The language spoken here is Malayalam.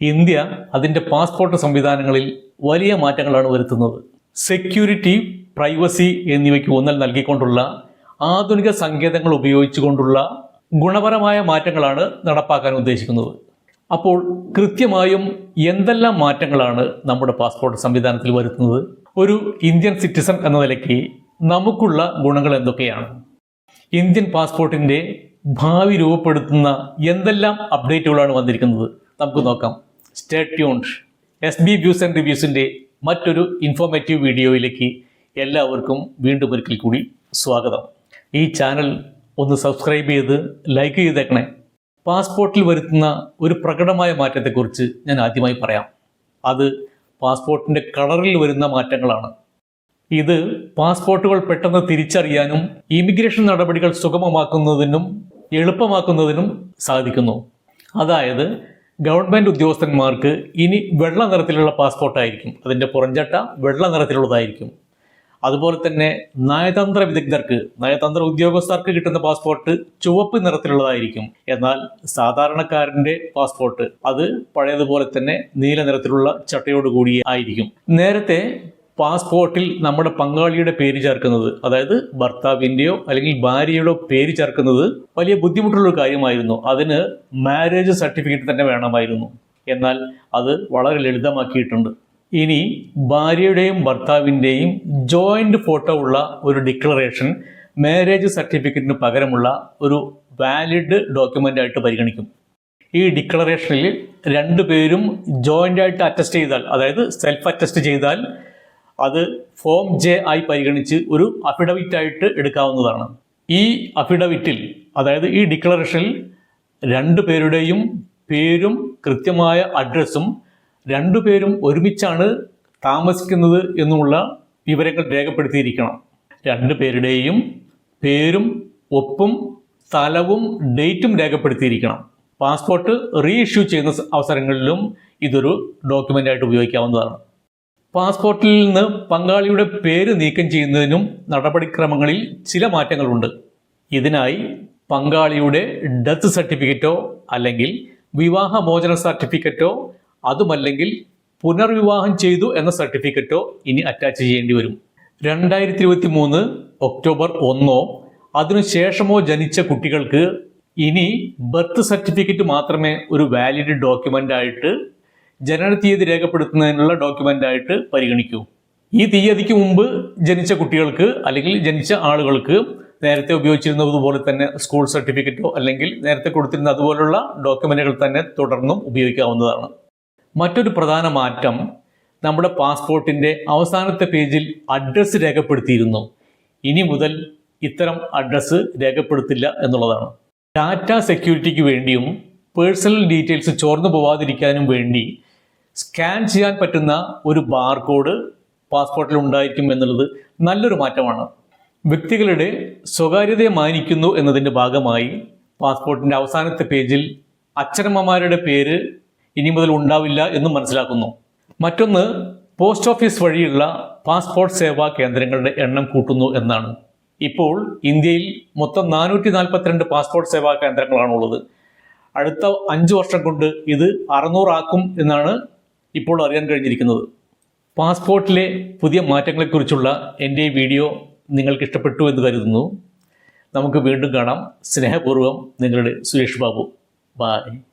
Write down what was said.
ഇന്ത്യ അതിന്റെ പാസ്പോർട്ട് സംവിധാനങ്ങളിൽ വലിയ മാറ്റങ്ങളാണ് വരുത്തുന്നത്. സെക്യൂരിറ്റി പ്രൈവസി എന്നിവയ്ക്ക് ഊന്നൽ നൽകിക്കൊണ്ടുള്ള ആധുനിക സങ്കേതങ്ങൾ ഉപയോഗിച്ചുകൊണ്ടുള്ള ഗുണപരമായ മാറ്റങ്ങളാണ് നടപ്പാക്കാൻ ഉദ്ദേശിക്കുന്നത്. അപ്പോൾ കൃത്യമായും എന്തെല്ലാം മാറ്റങ്ങളാണ് നമ്മുടെ പാസ്പോർട്ട് സംവിധാനത്തിൽ വരുത്തുന്നത്? ഒരു ഇന്ത്യൻ സിറ്റിസൺ എന്ന നിലയ്ക്ക് നമുക്കുള്ള ഗുണങ്ങൾ എന്തൊക്കെയാണ്? ഇന്ത്യൻ പാസ്പോർട്ടിന്റെ ഭാവി രൂപപ്പെടുത്തുന്ന എന്തെല്ലാം അപ്ഡേറ്റുകളാണ് വന്നിരിക്കുന്നത്? നമുക്ക് നോക്കാം. Stay tuned S B views and റിവ്യൂസിന്റെ മറ്റൊരു ഇൻഫോർമേറ്റീവ് വീഡിയോയിലേക്ക് എല്ലാവർക്കും വീണ്ടും ഒരിക്കൽ കൂടി സ്വാഗതം. ഈ ചാനൽ ഒന്ന് സബ്സ്ക്രൈബ് ചെയ്ത് ലൈക്ക് ചെയ്തേക്കണേ. പാസ്പോർട്ടിൽ വരുത്തുന്ന ഒരു പ്രകടമായ മാറ്റത്തെക്കുറിച്ച് ഞാൻ ആദ്യമായി പറയാം. അത് പാസ്പോർട്ടിന്റെ കളറിൽ വരുന്ന മാറ്റങ്ങളാണ്. ഇത് പാസ്പോർട്ടുകൾ പെട്ടെന്ന് തിരിച്ചറിയാനും ഇമിഗ്രേഷൻ നടപടികൾ സുഗമമാക്കുന്നതിനും എളുപ്പമാക്കുന്നതിനും സാധിക്കുന്നു. അതായത് ഗവൺമെന്റ് ഉദ്യോഗസ്ഥന്മാർക്ക് ഇനി വെള്ള നിറത്തിലുള്ള പാസ്പോർട്ടായിരിക്കും അതിന്റെ പുറഞ്ചട്ട വെള്ള നിറത്തിലുള്ളതായിരിക്കും. അതുപോലെ തന്നെ നയതന്ത്ര വിദഗ്ധർക്ക് നയതന്ത്ര ഉദ്യോഗസ്ഥർക്ക് കിട്ടുന്ന പാസ്പോർട്ട് ചുവപ്പ് നിറത്തിലുള്ളതായിരിക്കും. എന്നാൽ സാധാരണക്കാരന്റെ പാസ്പോർട്ട് അത് പഴയതുപോലെ തന്നെ നീല നിറത്തിലുള്ള ചട്ടയോടുകൂടി ആയിരിക്കും നേരത്തെ പാസ്പോർട്ടിൽ നമ്മുടെ പങ്കാളിയുടെ പേര് ചേർക്കുന്നത് അതായത് ഭർത്താവിന്റെയോ അല്ലെങ്കിൽ ഭാര്യയുടെ പേര് ചേർക്കുന്നത് വലിയ ബുദ്ധിമുട്ടുള്ള ഒരു കാര്യമായിരുന്നു. അതിന് മാരേജ് സർട്ടിഫിക്കറ്റ് തന്നെ വേണമായിരുന്നു. എന്നാൽ അത് വളരെ ലളിതമാക്കിയിട്ടുണ്ട്. ഇനി ഭാര്യയുടെയും ഭർത്താവിന്റെയും ജോയിന്റ് ഫോട്ടോ ഉള്ള ഒരു ഡിക്ലറേഷൻ മാരേജ് സർട്ടിഫിക്കറ്റിന് പകരമുള്ള ഒരു വാലിഡ് ഡോക്യുമെന്റ് ആയിട്ട് പരിഗണിക്കും. ഈ ഡിക്ലറേഷനിൽ രണ്ടു പേരും ജോയിന്റ് ആയിട്ട് അറ്റസ്റ്റ് ചെയ്താൽ അതായത് സെൽഫ് അറ്റസ്റ്റ് ചെയ്താൽ അത് ഫോം ജെ ആയി പരിഗണിച്ച് ഒരു അഫിഡവിറ്റ് ആയിട്ട് എടുക്കാവുന്നതാണ്. ഈ അഫിഡവിറ്റിൽ അതായത് ഈ ഡിക്ലറേഷനിൽ രണ്ടു പേരുടെയും പേരും കൃത്യമായ അഡ്രസ്സും രണ്ടു പേരും ഒരുമിച്ചാണ് താമസിക്കുന്നത് എന്നുള്ള വിവരങ്ങൾ രേഖപ്പെടുത്തിയിരിക്കണം. രണ്ടു പേരുടെയും പേരും ഒപ്പും സ്ഥലവും ഡേറ്റും രേഖപ്പെടുത്തിയിരിക്കണം. പാസ്പോർട്ട് റീഇഷ്യൂ ചെയ്യുന്ന അവസരങ്ങളിലും ഇതൊരു ഡോക്യുമെന്റായിട്ട് ഉപയോഗിക്കാവുന്നതാണ്. പാസ്പോർട്ടിൽ നിന്ന് പങ്കാളിയുടെ പേര് നീക്കം ചെയ്യുന്നതിനും നടപടിക്രമങ്ങളിൽ ചില മാറ്റങ്ങളുണ്ട്. ഇതിനായി പങ്കാളിയുടെ ഡെത്ത് സർട്ടിഫിക്കറ്റോ അല്ലെങ്കിൽ വിവാഹമോചന സർട്ടിഫിക്കറ്റോ അതുമല്ലെങ്കിൽ പുനർവിവാഹം ചെയ്തു എന്ന സർട്ടിഫിക്കറ്റോ ഇനി അറ്റാച്ച് ചെയ്യേണ്ടി വരും. രണ്ടായിരത്തി ഇരുപത്തി മൂന്ന് ഒക്ടോബർ ഒന്നോ അതിനുശേഷമോ ജനിച്ച കുട്ടികൾക്ക് ഇനി ബർത്ത് സർട്ടിഫിക്കറ്റ് മാത്രമേ ഒരു വാലിഡ് ഡോക്യുമെന്റ് ആയിട്ട് ജനന തീയതി രേഖപ്പെടുത്തുന്നതിനുള്ള ഡോക്യുമെന്റ് ആയിട്ട് പരിഗണിക്കൂ. ഈ തീയതിക്ക് മുമ്പ് ജനിച്ച കുട്ടികൾക്ക് അല്ലെങ്കിൽ ജനിച്ച ആളുകൾക്ക് നേരത്തെ ഉപയോഗിച്ചിരുന്നതുപോലെ തന്നെ സ്കൂൾ സർട്ടിഫിക്കറ്റോ അല്ലെങ്കിൽ നേരത്തെ കൊടുത്തിരുന്ന അതുപോലുള്ള ഡോക്യുമെന്റുകൾ തന്നെ തുടർന്നും ഉപയോഗിക്കാവുന്നതാണ്. മറ്റൊരു പ്രധാന മാറ്റം നമ്മുടെ പാസ്പോർട്ടിന്റെ അവസാനത്തെ പേജിൽ അഡ്രസ്സ് രേഖപ്പെടുത്തിയിരുന്നു. ഇനി മുതൽ ഇത്തരം അഡ്രസ്സ് രേഖപ്പെടുത്തില്ല എന്നുള്ളതാണ്. ഡാറ്റ സെക്യൂരിറ്റിക്ക് വേണ്ടിയും പേഴ്സണൽ ഡീറ്റെയിൽസ് ചോർന്നു പോവാതിരിക്കാനും വേണ്ടി സ്കാൻ ചെയ്യാൻ പറ്റുന്ന ഒരു ബാർകോഡ് പാസ്പോർട്ടിൽ ഉണ്ടായിരിക്കും എന്നുള്ളത് നല്ലൊരു മാറ്റമാണ്. വ്യക്തികളുടെ സ്വകാര്യതയെ മാനിക്കുന്നു എന്നതിന്റെ ഭാഗമായി പാസ്പോർട്ടിന്റെ അവസാനത്തെ പേജിൽ അച്ഛനമ്മമാരുടെ പേര് ഇനി മുതൽ ഉണ്ടാവില്ല എന്ന് മനസ്സിലാക്കുന്നു. മറ്റൊന്ന് പോസ്റ്റ് ഓഫീസ് വഴിയുള്ള പാസ്പോർട്ട് സേവാ കേന്ദ്രങ്ങളുടെ എണ്ണം കൂട്ടുന്നു എന്നാണ്. ഇപ്പോൾ ഇന്ത്യയിൽ മൊത്തം നാനൂറ്റി നാൽപ്പത്തിരണ്ട് പാസ്പോർട്ട് സേവാ കേന്ദ്രങ്ങളാണുള്ളത്. അടുത്ത അഞ്ച് വർഷം കൊണ്ട് ഇത് അറുന്നൂറാക്കും എന്നാണ് ഇപ്പോൾ അറിയാൻ കഴിഞ്ഞിരിക്കുന്നത്. പാസ്പോർട്ടിലെ പുതിയ മാറ്റങ്ങളെക്കുറിച്ചുള്ള എന്റെ വീഡിയോ നിങ്ങൾക്ക് ഇഷ്ടപ്പെട്ടു എന്ന് കരുതുന്നു. നമുക്ക് വീണ്ടും കാണാം. സ്നേഹപൂർവം നിങ്ങളുടെ സുരേഷ് ബാബു. ബായ്